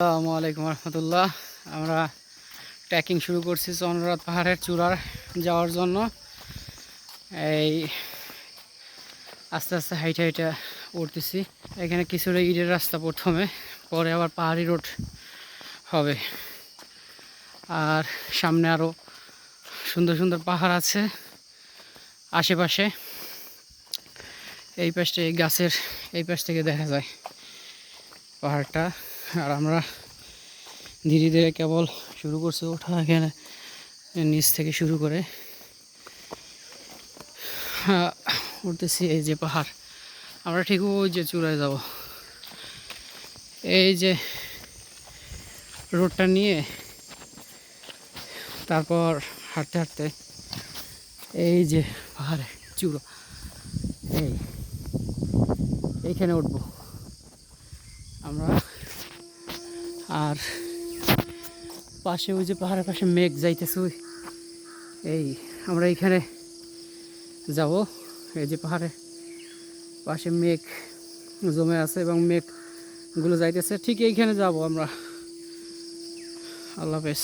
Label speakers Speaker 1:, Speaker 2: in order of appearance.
Speaker 1: আসসালামু আলাইকুম রহমতুল্লাহ। আমরা ট্রেকিং শুরু করছি চন্দ্রনাথ পাহাড়ের চূড়ার যাওয়ার জন্য। এই আস্তে আস্তে হাইটে হাইটে উঠতেছি। এখানে কিছুটা ইটের রাস্তা প্রথমে, পরে আবার পাহাড়ি রোড হবে। আর সামনে আরও সুন্দর সুন্দর পাহাড় আছে আশেপাশে। এই পাশটা এই গাছের, এই পাশ থেকে দেখা যায় পাহাড়টা। আর আমরা ধীরে ধীরে কেবল শুরু করছি ওঠা এখানে, নিচ থেকে শুরু করে। উঠতেছি এই যে পাহাড়। আমরা ঠিক ওই যে চূড়ায় যাব। এই যে রোডটা নিয়ে তারপর হাঁটতে হাঁটতে এই যে পাহাড়ে চূড়া। এই, এইখানে উঠবো। আমরা আর পাশে ওই যে পাহাড়ের পাশে মেঘ যাইতেছে এই আমরা এখানে যাব। এই যে পাহাড়ে পাশে মেঘ জমে আছে এবং মেঘগুলো যাইতেছে, ঠিক এইখানে যাব আমরা। আল্লাহ হাফেজ।